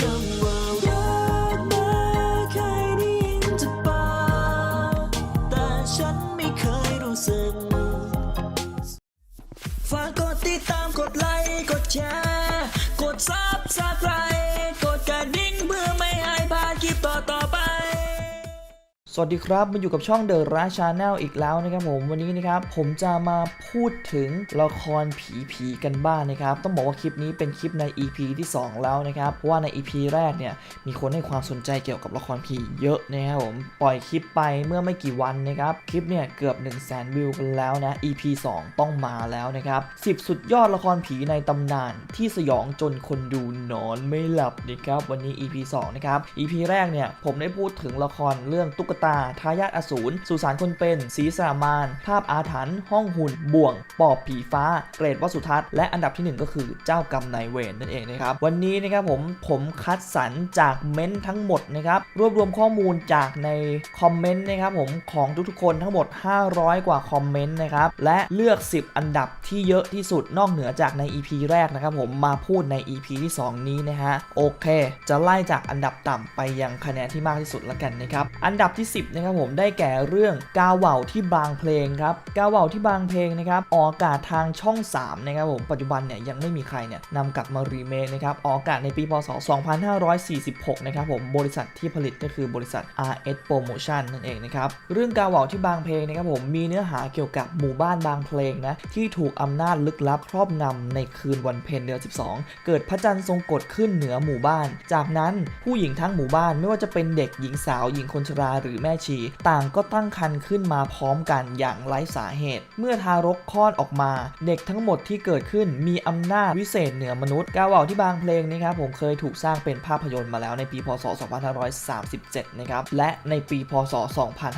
ค สวัสดีครับมาอยู่กับช่อง The r a c h a n n e l อีกแล้วนะครับผมวันนี้นะครับผมจะมาพูดถึงละครผีผีกันบ้างนนะครับ ต้องบอกว่าคลิปนี้เป็นคลิปใน EP ที่ 2 แล้วนะครับเพราะว่าใน EP แรกเนี่ยมีคนให้ความสนใจเกี่ยวกับละครผีเยอะนะครับผมปล่อยคลิปไปเมื่อไม่กี่วันนะครับคลิปเนี่ยเกือบ 1 0 0 0 0แสนวิวกันแล้วนะ EP 2 ต้องมาแล้วนะครับ10 สุดยอดละครผีในตำนานที่สยองจนคนดูนอนไม่หลับนะครับวันนี้ EP 2 นะครับ EP แรกเนี่ยผมได้พูดถึงละครเรื่องตุ๊กตาทายาทอสูร สุสานคนเป็นสีสามาน ภาพอาถรรพ์ ห้องหุ่น บ่วง ปอบผีฟ้า เกรดวสุทัศน์ และอันดับทีหนึ่1 ก็คือเจ้ากรรมนายเวรนั่นเองนะครับ วันนี้นะครับผม ผมคัดสรรจากเม้นต์ทั้งหมดนะครับ รวบรวมข้อมูลจากในคอมเมนต์นะครับผม ของทุกๆคนทั้งหมด 500 กว่าคอมเมนต์นะครับ และเลือก 10 อันดับที่เยอะที่สุดนอกเหนือจากใน EP แรกนะครับผม มาพูดใน EP ที่ 2 นี้นะฮะ โอเค จะไล่จากอันดับต่ำไปยังคะแนนที่มากที่สุดละกันนะครับ อันดับที่10 นะครับผมได้แก่เรื่องกาเหว่าที่บางเพลงครับกาเหว่าที่บางเพลงนะครับออกอากาศทางช่อง 3 นะครับผมปัจจุบันเนี่ยยังไม่มีใครเนี่ยนำกลับมารีเมคนะครับออกอากาศในปีพศ 2546 นะครับผมบริษัทที่ผลิตก็คือบริษัท RS Promotion นั่นเองนะครับเรื่องกาเหว่าที่บางเพลงนะครับผมมีเนื้อหาเกี่ยวกับหมู่บ้านบางเพลงนะที่ถูกอำนาจลึกลับครอบงำในคืนวันเพ็ญเดือน12 เกิดพระจันทร์ทรงกฎขึ้นเหนือหมู่บ้าน จากนั้นผู้หญิงทั้งหมู่บ้านไม่ว่าจะเป็นเด็กหญิงสาวหญิงคนชราหรือแม่ชี ต่างก็ตั้งครรภ์ขึ้นมาพร้อมกันอย่างไร้สาเหตุ เมื่อทารกคลอดออกมา เด็กทั้งหมดที่เกิดขึ้นมีอำนาจวิเศษเหนือมนุษย์กาเหว่าที่บางเพลงนะครับผมเคยถูกสร้างเป็นภาพยนตร์มาแล้วในปีพศ 2537 นะครับ และในปีพศ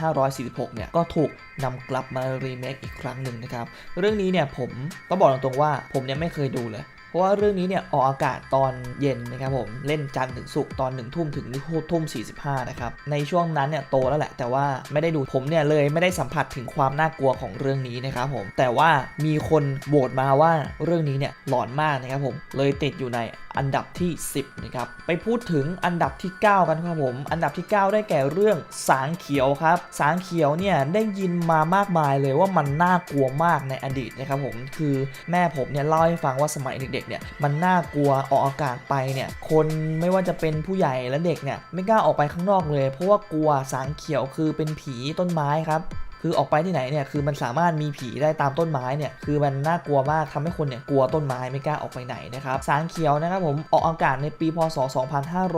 2546 เนี่ยก็ถูกนำกลับมารีเมคอีกครั้งหนึ่งนะครับ เรื่องนี้เนี่ยผมต้องบอกตรงๆว่าผมเนี่ยไม่เคยดูเลย เพราะว่าเรื่องนี้เนี่ยออกอากาศตอนเย็นนะครับผมเล่นจันทร์ถึงศุกร์ตอน1ทุ่มถึงทุ่ม45นะครับในช่วงนั้นเนี่ยโตแล้วแหละ แต่ว่าไม่ได้ดูผมเนี่ยเลยไม่ได้สัมผัสถึงความน่ากลัวของเรื่องนี้นะครับผมแต่ว่ามีคนโหวตมาว่าเรื่องนี้เนี่ยหลอนมากนะครับผมเลยติดอยู่ในอันดับที่ 10นะครับไปพูดถึงอันดับที่ 9 กันครับผม อันดับที่ 9 ได้แก่เรื่องสางเขียวครับ สางเขียวเนี่ยได้ยินมามากมายเลยว่ามันน่ากลัวมากในอดีตนะครับผมคือแม่ผมเนี่ยเล่าให้ฟังว่าสมัยเด็กๆเนี่ยมันน่ากลัวออกอากาศไปเนี่ยคนไม่ว่าจะเป็นผู้ใหญ่และเด็กเนี่ยไม่กล้าออกไปข้างนอกเลย เพราะว่ากลัวสางเขียวคือเป็นผีต้นไม้ครับ คือออกไปที่ไหนเนี่ยคือมันสามารถมีผีได้ตามต้นไม้เนี่ยคือมันน่ากลัวมากทำให้คนเนี่ยกลัวต้นไม้ไม่กล้าออกไปไหนนะครับสางเขียวนะครับผมออกอากาศในปีพศ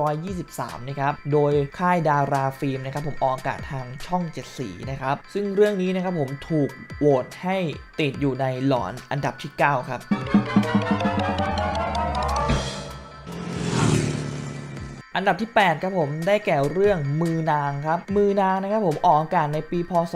2523 นะครับโดยค่ายดาราฟิล์มนะครับผมออกอากาศทางช่อง 7 สีนะครับซึ่งเรื่องนี้นะครับผมถูกโหวตให้ติดอยู่ในหลอนอันดับที่ 9 ครับ อันดับที่ 8 ครับผมได้แก่เรื่องมือนางครับ มือนางนะครับผมออกอากาศในปีพศ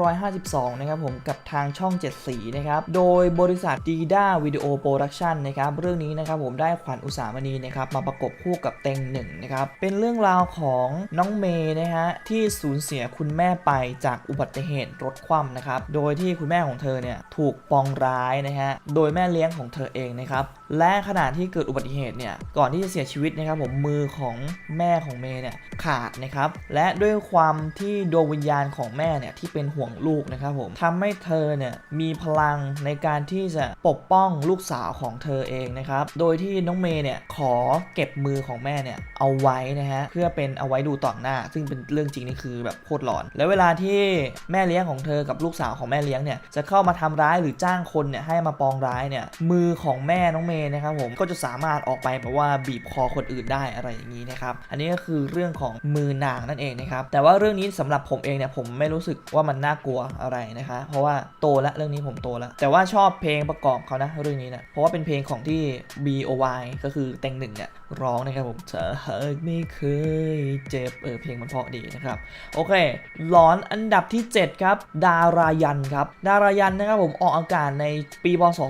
2552 นะครับผมกับทางช่อง 7 สีนะครับ โดยบริษัทดีด้าวิดีโอโปรดักชันนะครับเรื่องนี้นะครับผมได้ขวัญอุสามณีนะครับมาประกบคู่กับเต็งหนึ่งนะครับ เป็นเรื่องราวของน้องเมย์นะฮะที่สูญเสียคุณแม่ไปจากอุบัติเหตุรถคว่ำนะครับ โดยที่คุณแม่ของเธอเนี่ยถูกปองร้ายนะฮะโดยแม่เลี้ยงของเธอเองนะครับและขณะที่เกิดอุบัติเหตุเนี่ยก่อนที่จะเสียชีวิตนะครับผมมือของแม่ของเมย์เนี่ยขาดนะครับ และด้วยความที่ดวงวิญญาณของแม่เนี่ยที่เป็นห่วงลูกนะครับผมทำให้เธอเนี่ยมีพลังในการที่จะปกป้องลูกสาวของเธอเองนะครับ โดยที่น้องเมย์เนี่ยขอเก็บมือของแม่เนี่ยเอาไว้นะฮะเพื่อเป็นเอาไว้ดูต่อหน้า ซึ่งเป็นเรื่องจริงนี่คือแบบโคตรหลอน แล้วเวลาที่แม่เลี้ยงของเธอกับลูกสาวของแม่เลี้ยงเนี่ยจะเข้ามาทำร้ายหรือจ้างคนเนี่ยให้มาปองร้ายเนี่ยมือของแม่น้องเมย์นะครับผมก็จะสามารถออกไปแบบว่าบีบคอคนอื่นได้อะไรอย่างนี้นะครับ อันนี้ก็คือเรื่องของมือนางนั่นเองนะครับ แต่ว่าเรื่องนี้สำหรับผมเองเนี่ยผมไม่รู้สึกว่ามันน่ากลัวอะไรนะคะ เพราะว่าโตแล้วเรื่องนี้ผมโตแล้วแต่ว่าชอบเพลงประกอบเขานะเรื่องนี้นะเพราะว่าเป็นเพลงของที่ B.O.Y ก็คือเต็งหนึ่งเนี่ย ร้องนะครับผมเธอไม่เคยเจ็บเออเพลงมันเพราะดีนะครับ โอเคหลอนอันดับที่ 7 ครับ ดารายันครับ ดารายันนะครับผมออกอากาศในปีพศ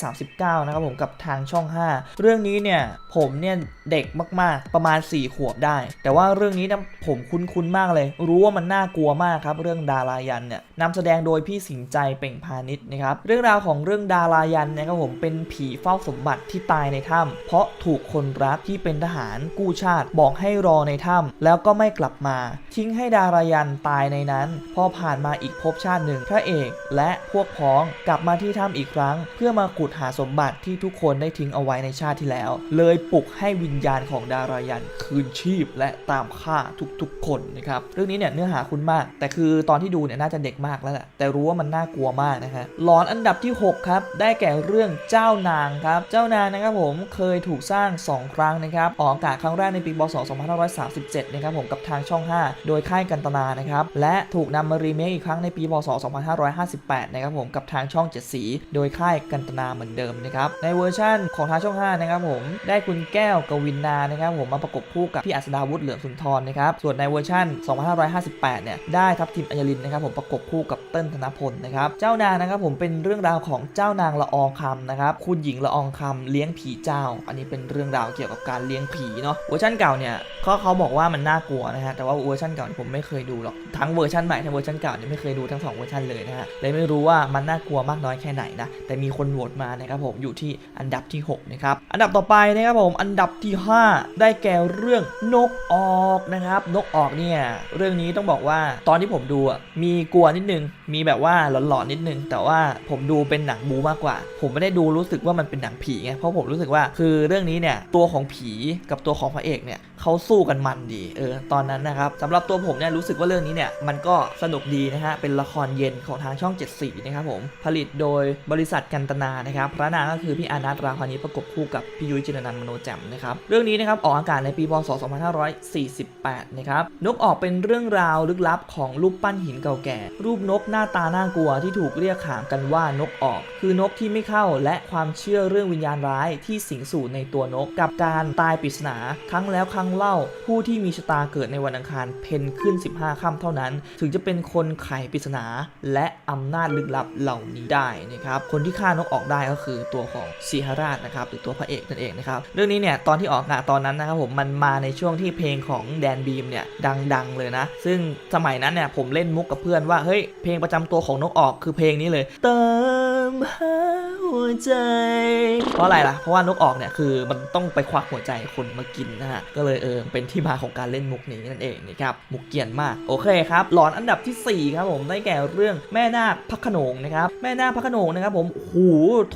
2539 นะครับผมกับทางช่อง 5 เรื่องนี้เนี่ยผมเนี่ยเด็กมากๆประมาณ 4 ขวบได้ แต่ว่าเรื่องนี้นะผมคุ้นๆมากเลย รู้ว่ามันน่ากลัวมากครับ เรื่องดารายันเนี่ยนำแสดงโดยพี่สิงใจเป่งพาณิชย์นะครับเรื่องราวของเรื่องดารายันนะครับผมเป็นผีเฝ้าสมบัติที่ตายในถ้ำเพราะถูกคนร้ายรักษ์ที่เป็นทหารกู้ชาติบอกให้รอในถ้ำแล้วก็ไม่กลับมา ทิ้งให้ดารายันตายในนั้น พอผ่านมาอีกภพชาติหนึ่งพระเอกและพวกพ้องกลับมาที่ถ้ำอีกครั้ง เพื่อมาขุดหาสมบัติที่ทุกคนได้ทิ้งเอาไว้ในชาติที่แล้ว เลยปลุกให้วิญญาณของดารายันคืนชีพและตามฆ่าทุกๆคนนะครับเรื่องนี้เนี่ยเนื้อหาคุณมาก แต่คือตอนที่ดูเนี่ยน่าจะเด็กมากแล้วแหละแต่รู้ว่ามันน่ากลัวมากนะฮะหลอนอันดับที่ 6 ครับ ได้แก่เรื่องเจ้านางครับ เจ้านางนะครับผมเคยถูกสร้าง 2 ครั้งนะครับออกอากาศครั้งแรกในปีพศ 2537 นะครับผมกับทางช่อง 5 โดยค่ายกันตนานะครับและถูกนำมารีเมคอีกครั้งในปีพศ 2558 นะครับผมกับทางช่อง 7 สี โดยค่ายกันตนาเหมือนเดิมนะครับในเวอร์ชั่นของทางช่อง 5 นะครับผมได้คุณแก้วกวินนานะครับผมมาประกบคู่กับพี่อัศดาวุฒิเหลืองสุนทรนะครับส่วนในเวอร์ชัน2558 เนี่ยได้ทัพทิมอัญญลินนะครับผมประกบคู่กับเติ้ลธนพลนะครับเจ้านางนะครับผมเป็นเรื่องราวของเจ้านางละอองคำนะครับคุณหญิงละอองคำเลี้ยงผีเจ้า อันนี้เป็นเรื่องราวเกี่ยวกับการเลี้ยงผีเนาะเวอร์ชันเก่าเนี่ยเขาเขาบอกว่ามันน่ากลัวนะฮะแต่ว่าเวอร์ชันเก่าที่ผมไม่เคยดูหรอกทั้งเวอร์ชันใหม่ทั้งเวอร์ชันเก่าเนี่ยไม่เคยดูทั้งสองเวอร์ชันเลยนะฮะเลยไม่รู้ว่ามันน่ากลัวมากน้อยแค่ไหนนะแต่มีคนโหวตมานะครับผมอยู่ที่อันดับที่6นะครับอันดับต่อไปนะครับผมอันดับที่ 5 ได้แก่เรื่องนกออกนะครับนกออกเนี่ยเรื่องนี้ต้องบอกว่าตอนที่ผมดูมีกลัวนิดนึงมีแบบว่าหลอนๆนิดนึง แต่ว่าผมดูเป็นหนังบูมากกว่า ผมไม่ได้ดูรู้สึกว่ามันเป็นหนังผีไงเพราะผมรู้สึกว่าคือเรื่องนี้เนี่ยตัวของผีกับตัวของพระเอกเนี่ย เขาสู้กันมันดีเออตอนนั้นนะครับสำหรับตัวผมเนี่ยรู้สึกว่าเรื่องนี้เนี่ยมันก็สนุกดีนะฮะเป็นละครเย็นของทางช่อง 7 สีนะครับผมผลิตโดยบริษัทกันตนานะครับพระนางก็คือพี่อานัทราพานิประกบคู่กับพี่ยุ้ยจินนันมโนแจ่มนะครับเรื่องนี้นะครับออกอากาศในปีพศ 2548 นะครับนกออกเป็นเรื่องราวลึกลับของรูปปั้นหินเก่าแก่ รูปนกหน้าตาน่ากลัวที่ถูกเรียกขานกันว่านกออก คือนกที่ไม่เข้าและความเชื่อเรื่องวิญญาณร้ายที่สิงสู่ในตัวนกกับการตายปริศนาครั้งแล้วครั้งเล่า ผู้ที่มีชะตาเกิดในวันอังคารเพนขึ้น 15ค่ำเท่านั้น ถึงจะเป็นคนไขปริศนา และอำนาจลึกลับเหล่านี้ได้นะครับคนที่ฆ่านกออกได้ก็คือตัวของสีหราชนะครับหรือตัวพระเอกนั่นเองนะครับเรื่องนี้เนี่ยตอนที่ออกอากาศตอนนั้นนะครับผมมันมาในช่วงที่เพลงของแดนบีมเนี่ยดังๆเลยนะ ซึ่งสมัยนั้นเนี่ยผมเล่นมุกกับเพื่อนว่าเฮ้ยเพลงประจำตัวของนกออกคือเพลงนี้เลยเติมหาหัวใจ เพราะอะไรล่ะ เพราะว่านกออกเนี่ยคือมันต้องไปควักหัวใจคนมากินนะฮะก็เลยเออเป็นที่มาของการเล่นมุกนี้นั่นเองนะครับมุกเกียนมากโอเคครับหลอนอันดับทีสี่4 ครับผมได้แก่เรื่องแม่นาคพระโขนงนะครับแม่นาคพระโขนงนะครับผมโอ้โห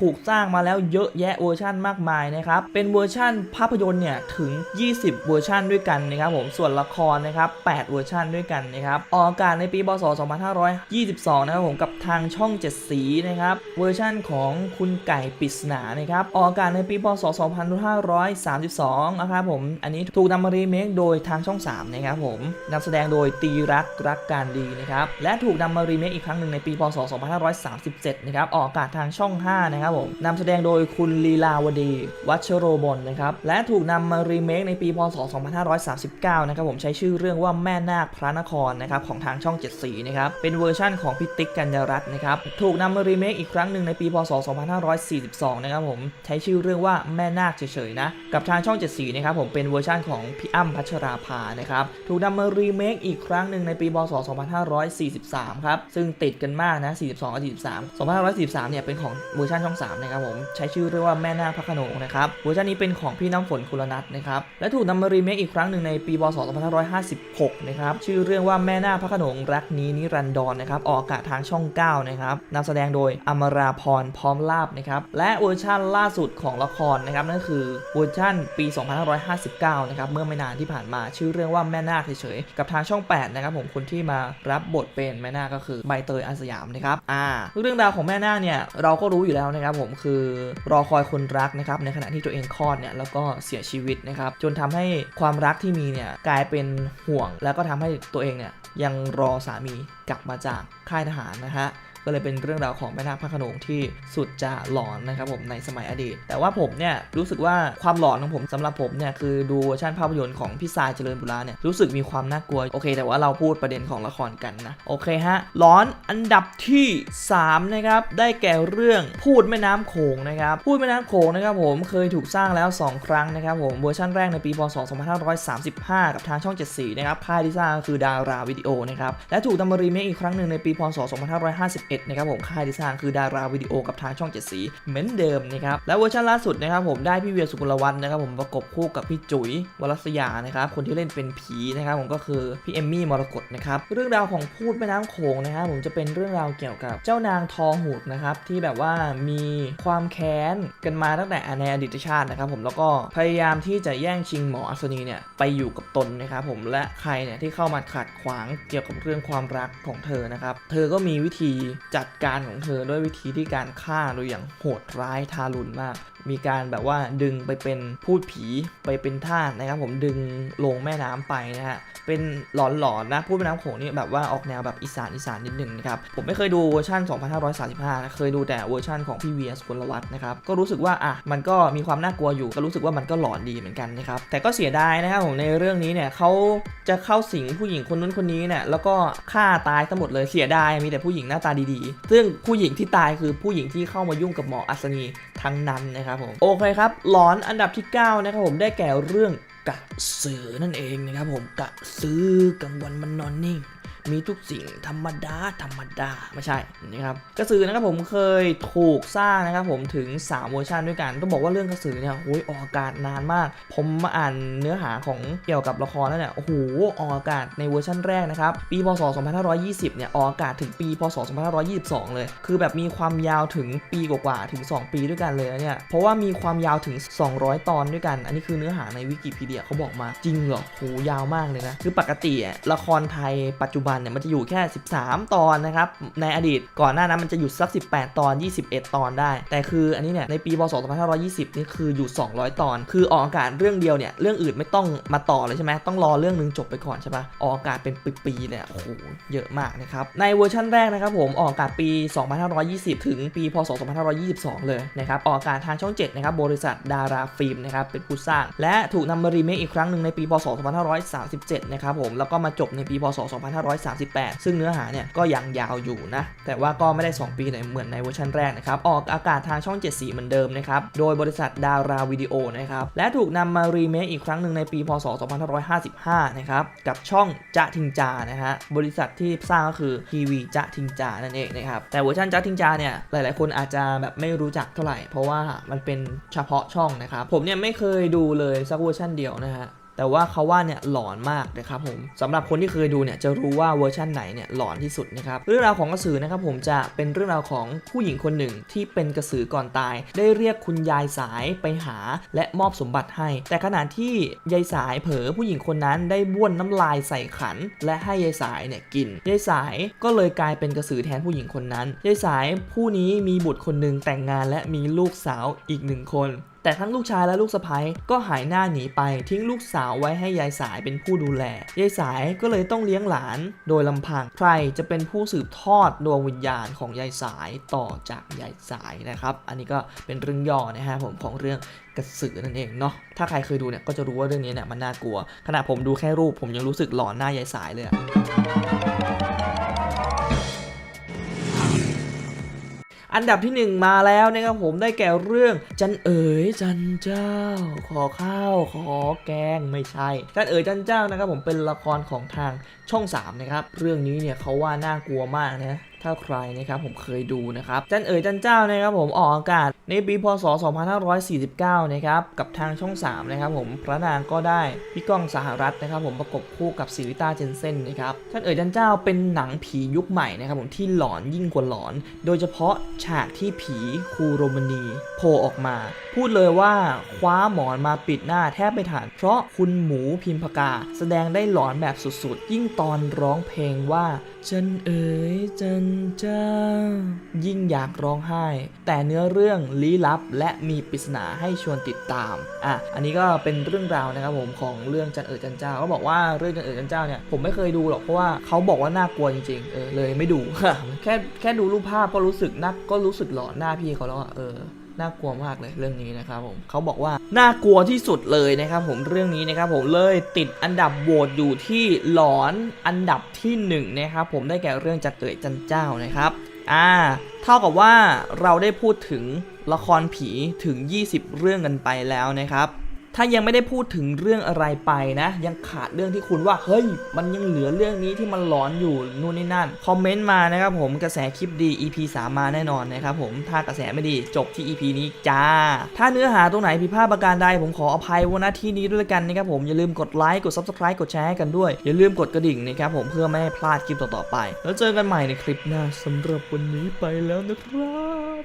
ถูกสร้างมาแล้วเยอะแยะเวอร์ชั่นมากมายนะครับเป็นเวอร์ชั่นภาพยนตร์เนี่ยถึง 20 เวอร์ชันด้วยกันนะครับผมส่วนละครนะครับ8เวอร์ชันด้วยกันนะครับออกอากาศในปีพศ2522 นะครับผมกับทางช่อง 7 สีนะครับเวอร์ชั่นของคุณไก่ปริศนานะครับออกอากาศในปีพศ2532 นะครับผมอันนี้ถูกนำมารีเมคโดยทางช่อง 3 นะครับผมนำแสดงโดยตีรักรักการดีนะครับ และถูกนำมารีเมคอีกครั้งหนึ่งในปีพศ 2537 นะครับ ออกอากาศทางช่อง 5 นะครับผมนำแสดงโดยคุณลีลาวดี วัชโรบลนะครับ และถูกนำมารีเมคในปีพศ 2539 นะครับผมใช้ชื่อเรื่องว่าแม่นาคพระนครนะครับของทางช่อง 7 สีนะครับ เป็นเวอร์ชั่นของพิติกกัญญรัตน์นะครับ ถูกนำมารีเมคอีกครั้งหนึ่งในปีพศ 2542 นะครับผม ใช้ชื่อเรื่องว่าแม่นาคเฉยๆนะ กับทางช่อง 7 สีนะครับผม เป็นเวอร์ชั่นของพี่อ้ำพัชราภานะครับถูกนำมารีเมคอีกครั้งหนึ่งในปีพศ2543 ครับ ซึ่งติดกันมากนะ 42กับ43 2543 เนี่ยเป็นของเวอร์ชันช่อง 3 นะครับผม ใช้ชื่อเรื่องว่าแม่นาคพระขนงนะครับเวอร์ชันนี้เป็นของพี่น้ำฝนกุลนัทนะครับและถูกนำมารีเมคอีกครั้งหนึ่งในปีพศ2556 นะครับชื่อเรื่องว่าแม่นาคพระขนงรักนี้นิรันดรนะครับออกอากาศทางช่อง 9 นะครับนำแสดงโดยอมราพรพร้อมลาบนะครับและเวอร์ชันล่าสุดของละครนะครับนั่นคือเวอร์ชันปี 2559 นะครับเมื่อไม่นานที่ผ่านมาชื่อเรื่องว่าแม่นาคเฉยๆกับทางช่อง 8 นะครับผมคนที่มารับบทเป็นแม่นาคก็คือใบเตยอาสยามนะครับอ่าเรื่องราวของแม่นาคเนี่ยเราก็รู้อยู่แล้วนะครับผมคือรอคอยคนรักนะครับในขณะที่ตัวเองคลอดเนี่ยแล้วก็เสียชีวิตนะครับจนทำให้ความรักที่มีเนี่ยกลายเป็นห่วง แล้วก็ทำให้ตัวเองเนี่ยยังรอสามีกลับมาจากค่ายทหารนะฮะ ก็เลยเป็นเรื่องราวของแม่นาคพระขนงที่สุดจะหลอนนะครับผมในสมัยอดีต แต่ว่าผมเนี่ยรู้สึกว่าความหลอนของผมสำหรับผมเนี่ยคือดูเวอร์ชันภาพยนตร์ของพี่สายเจริญบุราเนี่ยรู้สึกมีความน่ากลัวโอเค แต่ว่าเราพูดประเด็นของละครกันนะโอเคฮะหลอนอันดับที่3นะครับได้แก่เรื่องพูดแม่น้ำโขงนะครับพูดแม่น้ำโขงนะครับผมเคยถูกสร้างแล้ว 2 ครั้งนะครับผมเวอร์ชันแรกในปีพศ2535 กับทางช่อง7สีนะครับค่ายที่สร้างคือดาราวิดีโอนะครับและถูกนำมารีเมคอีกครั้งหนึ่งในปีพศ2551 21นะครับผมค่ายที่สร้างคือดาราวิดีโอกับทางช่องเจ็ดสี เหมือนเดิมนะครับและเวอร์ชันล่าสุดนะครับผมได้พี่เวียสุกุลวัฒน์นะครับผมประกบคู่กับพี่จุ๋ยวรัสยานะครับคนที่เล่นเป็นผีนะครับผมก็คือพี่เอมมี่มรกตนะครับเรื่องราวของพูดแม่น้ำโขงนะครับผมจะเป็นเรื่องราวเกี่ยวกับเจ้านางทองหูดนะครับที่แบบว่ามีความแค้นกันมาตั้งแต่ในอดีตชาตินะครับผมแล้วก็พยายามที่จะแย่งชิงหมออัศนีเนี่ยไปอยู่กับตนนะครับผมและใครเนี่ยที่เข้ามาขัดขวางเกี่ยวกับเรื่องความรักของเธอนะครับเธอก็มีวิธีจัดการของเธอด้วยวิธีที่การฆ่าโดยอย่างโหดร้ายทารุณมาก มีการแบบว่าดึงไปเป็นพูดผีไปเป็นทาสนะครับผมดึงลงแม่น้ำไปนะฮะเป็นหลอนๆนะพูดแม่น้ำโขงนี่แบบว่าออกแนวแบบอีสานอีสานนิดหนึ่งนะครับผมไม่เคยดูเวอร์ชัน2535นะเคยดูแต่เวอร์ชันของพี่เวียสกุลวัฒน์นะครับก็รู้สึกว่าอะมันก็มีความน่ากลัวอยู่ก็รู้สึกว่ามันก็หลอนดีเหมือนกันนะครับแต่ก็เสียดายนะครับผมในเรื่องนี้เนี่ยเขาจะเข้าสิงผู้หญิงคนนู้นคนนี้เนี่ยแล้วก็ฆ่าตายทั้งหมดเลยเสียดายมีแต่ผู้หญิงหน้าตาดีๆ ซึ่งผู้หญิงที่ตายคือผู้หญิงที่เข้ามายุ่งกับหมออัศนี ทั้งนั้นนะครับผมโอเคครับหลอนอันดับที่ 9 นะครับผมได้แก่เรื่องกะสือนั่นเองนะครับผมกะสือกลางวันมันนอนนิ่ง มีทุกสิ่งธรรมดาธรรมดาไม่ใช่นะครับกระสือนะครับผมเคยถูกสร้างนะครับผมถึง3เวอร์ชันด้วยกันต้องบอกว่าเรื่องกระสือเนี่ยโอ้ยออกอากาศนานมาก ผมมาอ่านเนื้อหาของเกี่ยวกับละครแล้วเนี่ยโอ้โหออกอากาศในเวอร์ชันแรกนะครับปีพศ 2520 เนี่ยออกอากาศถึงปีพศ 2522 เลย คือแบบมีความยาวถึงปีกว่าๆถึง 2 ปีด้วยกันเลยนะเนี่ยเพราะว่ามีความยาวถึง 200 ตอนด้วยกัน อันนี้คือเนื้อหาในวิกิพีเดียเขาบอกมาจริงเหรอโหยาวมากเลยนะคือปกติละครไทยปัจจุบันเนี่ยมันจะอยู่แค่ 13 ตอนนะครับ ในอดีตก่อนหน้านั้นมันจะอยู่สัก 18 ตอน 21 ตอนได้ แต่คืออันนี้เนี่ยในปีพศ2520 นี่คืออยู่ 200 ตอน คือออกอากาศเรื่องเดียวเนี่ยเรื่องอื่นไม่ต้องมาต่อเลยใช่ไหมต้องรอเรื่องนึงจบไปก่อนใช่ปะออกอากาศเป็นปีๆเลยอะโอ้โหเยอะมากนะครับในเวอร์ชันแรกนะครับผมออกอากาศปี 2520 ถึงปีพศ2522 เลยนะครับออกอากาศทางช่อง 7 นะครับบริษัทดาราฟิล์มนะครับเป็นผู้สร้าง และถูกนำมารีเมคอีกครั้งหนึ่งในปีพศ2537 นะครับผมแล้วก็มาจบในปีพศ38 ซึ่งเนื้อหาเนี่ยก็ยังยาวอยู่นะ แต่ว่าก็ไม่ได้ 2 ปีเหมือนในเวอร์ชันแรกนะครับ ออกอากาศทางช่อง 7 สีเหมือนเดิมนะครับ โดยบริษัทดาราวิดีโอนะครับ และถูกนำมารีเมคอีกครั้งหนึ่งในปี พศ 2555 นะครับ กับช่องจะทิงจานะฮะ บริษัทที่สร้างก็คือทีวีจะทิงจานั่นเองนะครับ แต่เวอร์ชันจะทิงจาเนี่ยหลาย ๆ คนอาจจะแบบไม่รู้จักเท่าไหร่ เพราะว่ามันเป็นเฉพาะช่องนะครับ ผมเนี่ยไม่เคยดูเลยสักเวอร์ชันเดียวนะฮะ แต่ว่าเขาว่าเนี่ยหลอนมากนะครับผมสำหรับคนที่เคยดูเนี่ยจะรู้ว่าเวอร์ชันไหนเนี่ยหลอนที่สุดนะครับเรื่องราวของกระสือนะครับผมจะเป็นเรื่องราวของผู้หญิงคนหนึ่งที่เป็นกระสือก่อนตาย ได้เรียกคุณยายสายไปหาและมอบสมบัติให้ แต่ขณะที่ยายสายเผลอผู้หญิงคนนั้นได้บ้วนน้ำลายใส่ขัน และให้ยายสายเนี่ยกินยายสายก็เลยกลายเป็นกระสือแทนผู้หญิงคนนั้นยายสายผู้นี้มีบุตรคนหนึ่งแต่งงานและมีลูกสาวอีกหนึ่งคน แต่ทั้งลูกชายและลูกสะใภ้ก็หายหน้าหนีไปทิ้งลูกสาวไว้ให้ยายสายเป็นผู้ดูแล ยายสายก็เลยต้องเลี้ยงหลานโดยลำพัง ใครจะเป็นผู้สืบทอดดวงวิญญาณของยายสายต่อจากยายสายนะครับ อันนี้ก็เป็นเรื่องย่อนะฮะผมของเรื่องกระสือนั่นเองเนาะ ถ้าใครเคยดูเนี่ยก็จะรู้ว่าเรื่องนี้เนี่ยมันน่ากลัว ขณะผมดูแค่รูปผมยังรู้สึกหลอนหน้ายายสายเลยอะ อันดับที่ 1 มาแล้วนะครับผมได้แก่เรื่อง จันเอ๋ยจันเจ้า ขอข้าวขอแกงไม่ใช่ จันเอ๋ยจันเจ้านะครับผมเป็นละครของทางช่อง3นะครับเรื่องนี้เนี่ยเขาว่าน่ากลัวมากนะถ้าใครนะครับผมเคยดูนะครับจันเอ๋ยจันเจ้านะครับผมออกอากาศในปีพศ 2549 นะครับกับทางช่อง 3 นะครับผมพระนางก็ได้พี่ก้องสหรัฐนะครับผมประกบคู่กับศิริต้าเจนเซนนะครับจันเอ๋ยจันเจ้าเป็นหนังผียุคใหม่นะครับผมที่หลอนยิ่งกว่าหลอน โดยเฉพาะฉากที่ผีครูโรมนีโผล่ออกมา พูดเลยว่าคว้าหมอนมาปิดหน้าแทบไม่ทันเพราะคุณหมูพิมพกา แสดงได้หลอนแบบสุดๆ ยิ่งตอนร้องเพลงว่าจันเอ๋ยจันเจ้า ยิ่งอยากร้องไห้ แต่เนื้อเรื่องลี้ลับและมีปริศนาให้ชวนติดตาม อะ อันนี้ก็เป็นเรื่องราวนะครับผมของเรื่องจันเอ๋อจันเจ้าก็บอกว่าเรื่องจันเอ๋อจันเจ้าเนี่ยผมไม่เคยดูหรอกเพราะว่าเขาบอกว่าน่ากลัวจริงๆ เออเลยไม่ดู แค่แค่ดูรูปภาพก็รู้สึกนักก็รู้สึกหลอนหน้าพี่เขาแล้วอะเออ น่ากลัวมากเลยเรื่องนี้นะครับผมเขาบอกว่าน่ากลัวที่สุดเลยนะครับผมเรื่องนี้นะครับผมเลยติดอันดับโหวตอยู่ที่หลอนอันดับที่หนึ่งนะครับผมได้แก่เรื่องจัดเตยจันเจ้านะครับอ่าเท่ากับว่าเราได้พูดถึงละครผีถึง 20 เรื่องกันไปแล้วนะครับ ถ้ายังไม่ได้พูดถึงเรื่องอะไรไปนะ ยังขาดเรื่องที่คุณว่า เฮ้ย มันยังเหลือเรื่องนี้ที่มันหลอนอยู่นู่นนี่นั่น คอมเมนต์มานะครับผมกระแสคลิปดี EP 3 มาแน่นอนนะครับผมถ้ากระแสไม่ดีจบที่ EP นี้จ้า ถ้าเนื้อหาตรงไหนผิดพลาดประการใดผมขออภัยวันนาที่นี้ด้วยกันนะครับผมอย่าลืมกดไลค์กด Subscribe กดแชร์ให้กันด้วย อย่าลืมกดกระดิ่งนะครับผมเพื่อไม่ให้พลาดคลิปต่อๆไป แล้วเจอกันใหม่ในคลิปหน้าสำหรับวันนี้ไปแล้วนะครับ